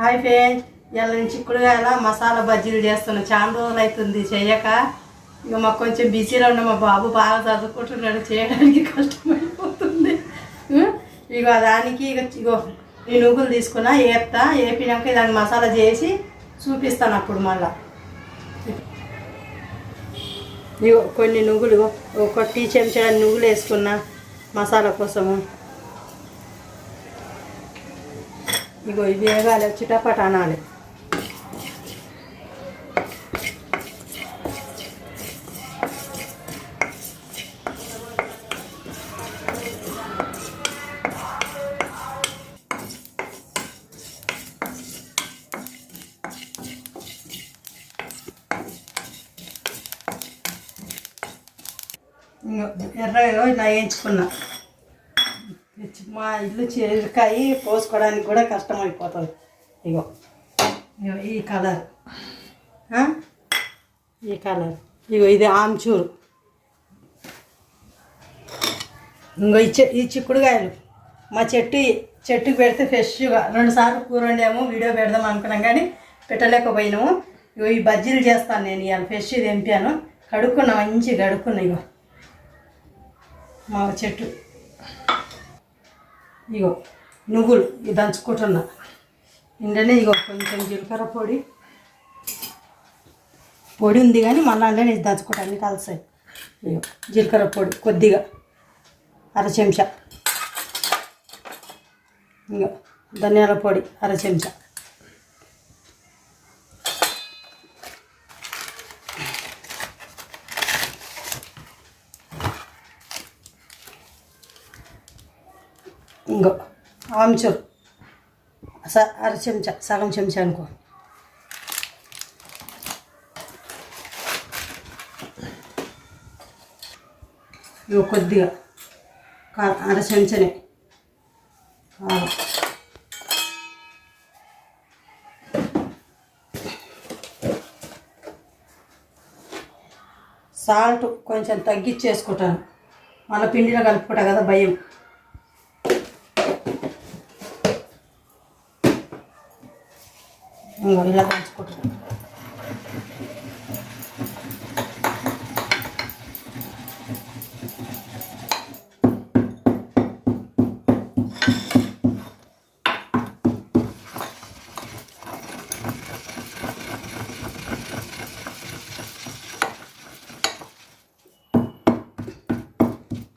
Hi friend ఇలా నేను చిక్కుడుగాయల మసాలా బజ్జీలు చేస్తున్నాను చాలా రోజులు అవుతుంది చేయక ఇక మాకు కొంచెం బిజీలో ఉన్న మా బాబు బాగా చదువుకుంటున్నాడు చేయడానికి కష్టమైపోతుంది. ఇక దానికి ఇక ఇగో ఈ నువ్వులు తీసుకున్నా ఏపుతా ఏపినాక దాన్ని మసాలా చేసి చూపిస్తాను అప్పుడు మళ్ళా. ఇగో కొన్ని నువ్వులు ఒక టీ చెంచా నువ్వులు వేసుకున్నా మసాలా కోసము. ఇగో ఇవి వేగాలి చిటపట అనాలి. ఇంగో ఎర్రగా ఇలా వేయించుకున్నా. మా ఇల్లు చిరకాయి పోసుకోవడానికి కూడా కష్టమైపోతుంది. ఇగో ఇగో ఈ కలర్. ఈ కలర్. ఇగో ఇది ఆమ్చూరు ఇంకో ఈ ఈ చిక్కుడుకాయలు. మా చెట్టు చెట్టుకు పెడితే ఫ్రెష్గా. రెండు సార్లు కూర వండాము వీడియో పెడదాం అనుకున్నాం కానీ పెట్టలేకపోయినాము. ఇగో ఈ బజ్జీలు చేస్తాను నేను ఇవాళ ఫ్రెష్ తెంపాను. కడుక్కున్నా మంచి కడుక్కున్నా ఇగో. మా చెట్టు. ఇగో నువ్వులు ఇది దంచుకుంటున్నా. ఇండనే ఇగో కొంచెం జీలకర్ర పొడి. పొడి ఉంది కానీ మళ్ళీ అందులో ఇది దంచుకుంటా అన్నీ కలిసాయి ఇగో జీలకర్ర పొడి కొద్దిగా అర చెంచా. ఇగో ధనియాల పొడి అర చెంచా ఇంకో ఆమ్చూర్ స అర చెంచా సగం చెంచా అనుకో. ఇవి కొద్దిగా కా అర చెంచనే. కారం. సాల్ట్ కొంచెం తగ్గించేసుకుంటాను. మళ్ళీ పిండిలో కలుపుకుంటా కదా భయం. ఇంకో ఇలా దంచుకుంటాను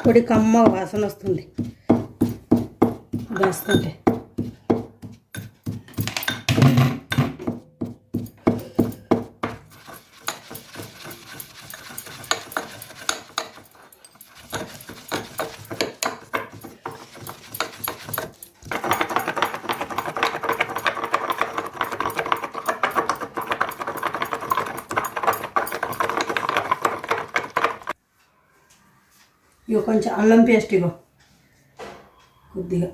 పొడి కమ్మ వాసన వస్తుంది. వేస్తుంటే. ఇగో కొంచెం అల్లం పేస్ట్ ఇగో. కొద్దిగా.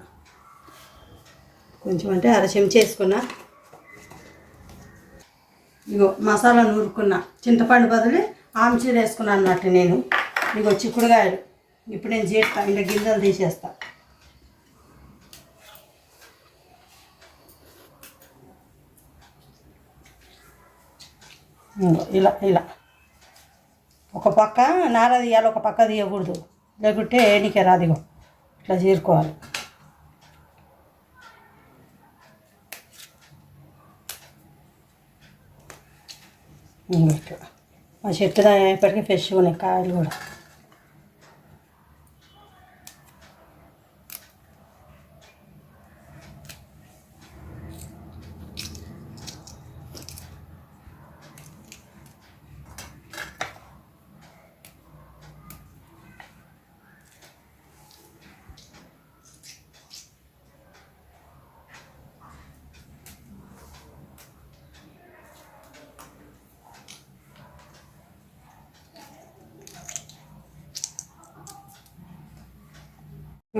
కొంచెం అంటే అర చెంచా వేసుకున్నా. ఇగో మసాలా నూరుకున్నా. చింతపండు బదులు ఆమ్చూరు వేసుకున్నా అన్నట్టు నేను. ఇగో చిక్కుడుగాయలు ఇప్పుడు నేను చేస్తా. ఇంకా గింజలు తీసేస్తా. ఇలా ఇలా. ఒక పక్క నార తీయాలి ఒక పక్క తీయకూడదు. లేకుంటే నీకే రాదిగో ఇట్లా చేరుకోవాలి. ఇట్లా. మా చెట్టు ఇప్పటికీ ఫ్రెష్గా ఉన్నాయి కాయలు కూడా.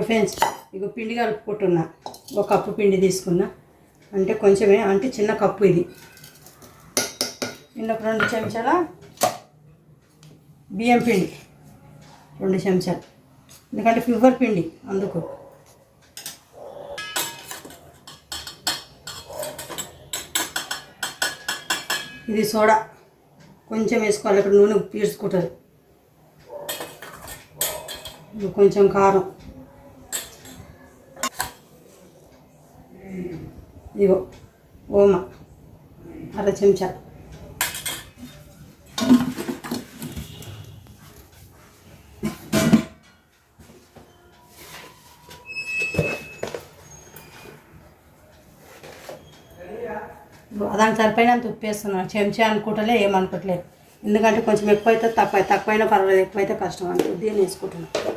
ఫ్రెండ్స్ ఇక పిండి కలుపుకుంటున్నా. ఒక కప్పు పిండి తీసుకున్నా. అంటే కొంచెమే అంటే చిన్న కప్పు ఇది. చిన్న రెండు చెంచాల బియ్యం పిండి. రెండు చెంచాలు. ఎందుకంటే ఫీవర్ పిండి అందుకు. ఇది సోడా. కొంచెం వేసుకోవాలి ఇక్కడ నూనె పీర్చుకుంటారు కొంచెం కారం. ఇగో ఓమ. అర చెంచా. దానికి సరిపోయినంత ఉప్పు వేస్తున్నాను చెంచా అనుకుంటలే ఏమనుకోవట్లేదు ఎందుకంటే కొంచెం ఎక్కువైతే తక్కువ తక్కువైనా పర్వాలేదు ఎక్కువైతే కష్టం అని దీన్ని వేసుకుంటున్నాను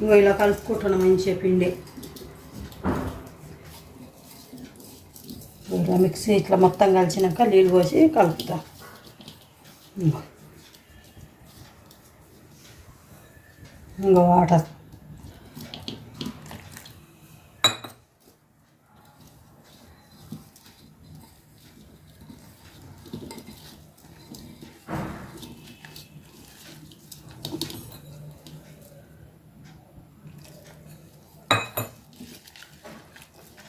ఇంకో ఇలా కలుపుకుంటున్నాం మంచిగా పిండి. ఇలా మిక్సీ ఇట్లా మొత్తం కలిసినాక నీళ్ళు పోసి కలుపుతా. ఇంకా ఇంకో వాటర్.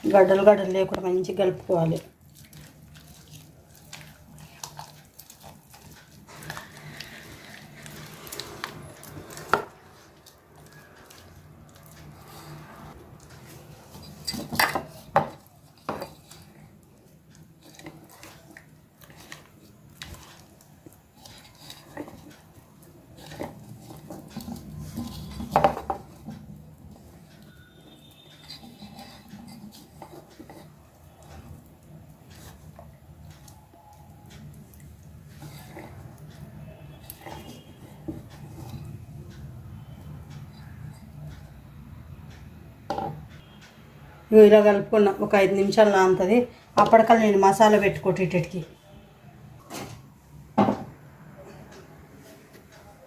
గడ్డలు గడ్డలు లేకుండా మంచిగా కలుపుకోవాలి. ఇలా కలుపుకున్నా ఒక ఐదు నిమిషాలు నానుతుంది అప్పటికల్లా నేను మసాలా పెట్టుకోటేటికి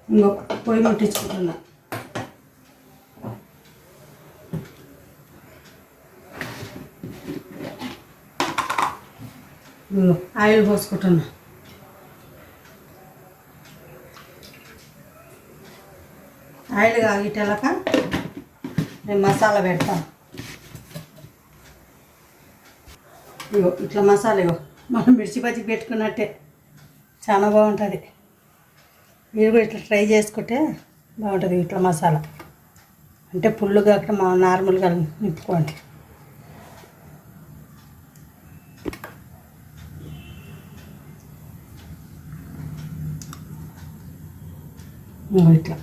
ఇంకొక పొయ్యి ముట్టించుకుంటున్నా. ఆయిల్ పోసుకుంటున్నా. ఆయిల్ కాగిటలక నేను మసాలా పెడతాను. ఇగో ఇట్లా మసాలా ఇగో మనం మిర్చి బజ్జి పెట్టుకున్నట్టే. చాలా బాగుంటుంది. మీరు కూడా ఇట్లా ట్రై చేసుకుంటే బాగుంటుంది ఇట్లా మసాలా. అంటే పుల్లు కాకుండా మా నార్మల్గా నింపుకోండి. ఇట్లా.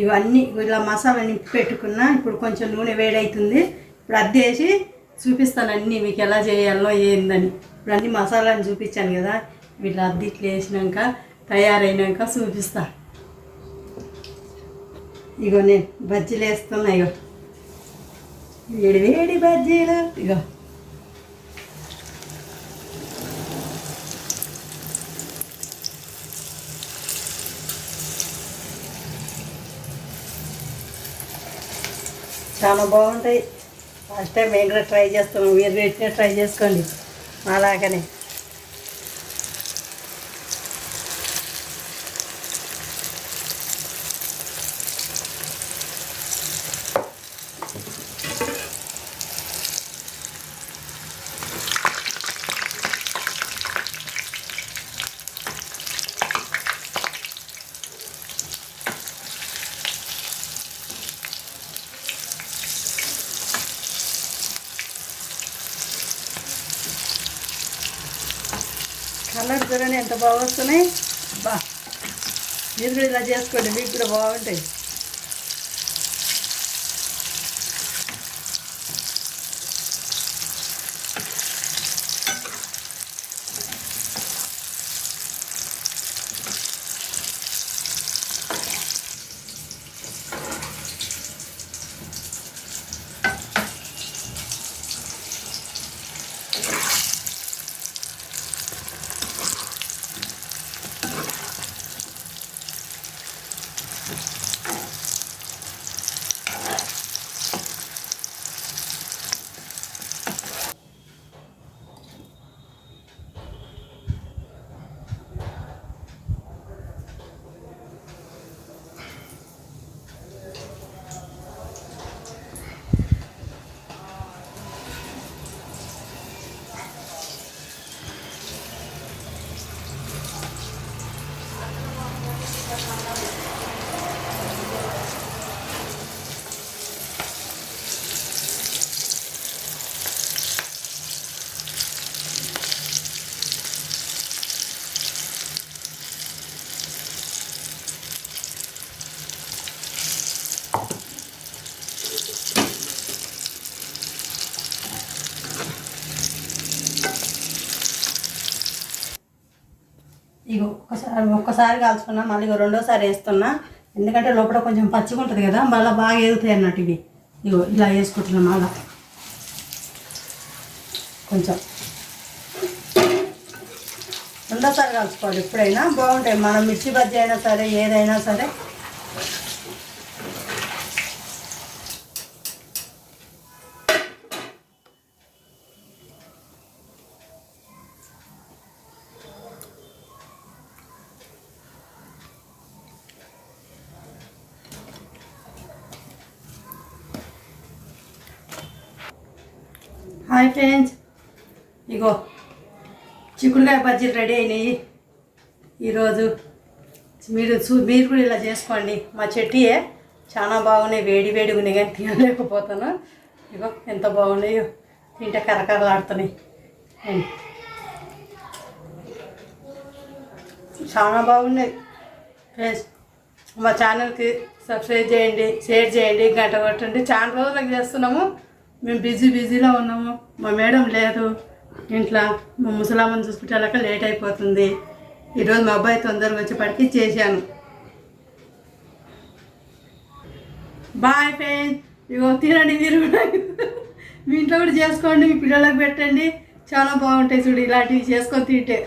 ఇవన్నీ ఇలా మసాలా నింపి పెట్టుకున్నా ఇప్పుడు కొంచెం నూనె వేడవుతుంది ఇప్పుడు అద్దేసి చూపిస్తాను అన్నీ మీకు ఎలా చేయాలో ఏందని. ఇప్పుడు అన్ని మసాలాని చూపించాను కదా వీళ్ళు అద్దె ఇట్లా వేసినాక తయారైనాక చూపిస్తా. ఇగో నేను బజ్జీలు వేస్తున్నా ఇగో. వేడి వేడి బజ్జీలు ఇగో. చాలా బాగుంటాయి. ఫస్ట్ టైం మేము కూడా ట్రై చేస్తున్నాం. మీరు పెట్టిన ట్రై చేసుకోండి. అలాగనే ఎంత బాగా వస్తున్నాయి. బా మీరు కూడా ఇలా చేసుకోండి మీకు కూడా బాగుంటాయి ఇగో ఒకసారి ఒక్కసారి కాల్చుకున్నా మళ్ళీ ఇగో రెండోసారి వేస్తున్నా. ఎందుకంటే లోపల కొంచెం పచ్చిగా ఉంటుంది కదా మళ్ళీ బాగా ఎదుగుతాయి అన్నట్టు ఇవి. ఇగో ఇలా వేసుకుంటున్నాం మళ్ళా. కొంచెం. రెండోసారి కలుసుకోవాలి ఎప్పుడైనా. బాగుంటాయి. మనం మిర్చి బజ్జీ అయినా సరే ఏదైనా సరే. Hi friends. ఇగో చిక్కుడుకాయ బజ్జీలు రెడీ అయినాయి. ఈరోజు మీరు చూ మీరు కూడా ఇలా చేసుకోండి. మా చెట్టియే చాలా బాగున్నాయి. వేడి వేడిగా ఉన్నాయి కానీ తినలేకపోతాను. ఇగో ఎంత బాగున్నాయో. తింటే కరకరలాడుతున్నాయి. చాలా బాగున్నాయి. ఫ్రెండ్స్ మా ఛానల్కి సబ్స్క్రైబ్ చేయండి షేర్ చేయండి గంట కొట్టండి. చాలా రోజులకు చేస్తున్నాము. మేము బిజీ బిజీలో ఉన్నాము. మా మేడం లేదు. ఇంట్లో మా ముసలామని చూసుకుంటే లేట్ అయిపోతుంది. ఈరోజు మా అబ్బాయి తొందరగా వచ్చేప్పటికి చేశాను. Bye friends. ఇగో తినండి మీరు. కూడా మీ ఇంట్లో కూడా చేసుకోండి. మీ పిల్లలకు పెట్టండి. చాలా బాగుంటాయి చూడు ఇలాంటివి చేసుకొని తింటే.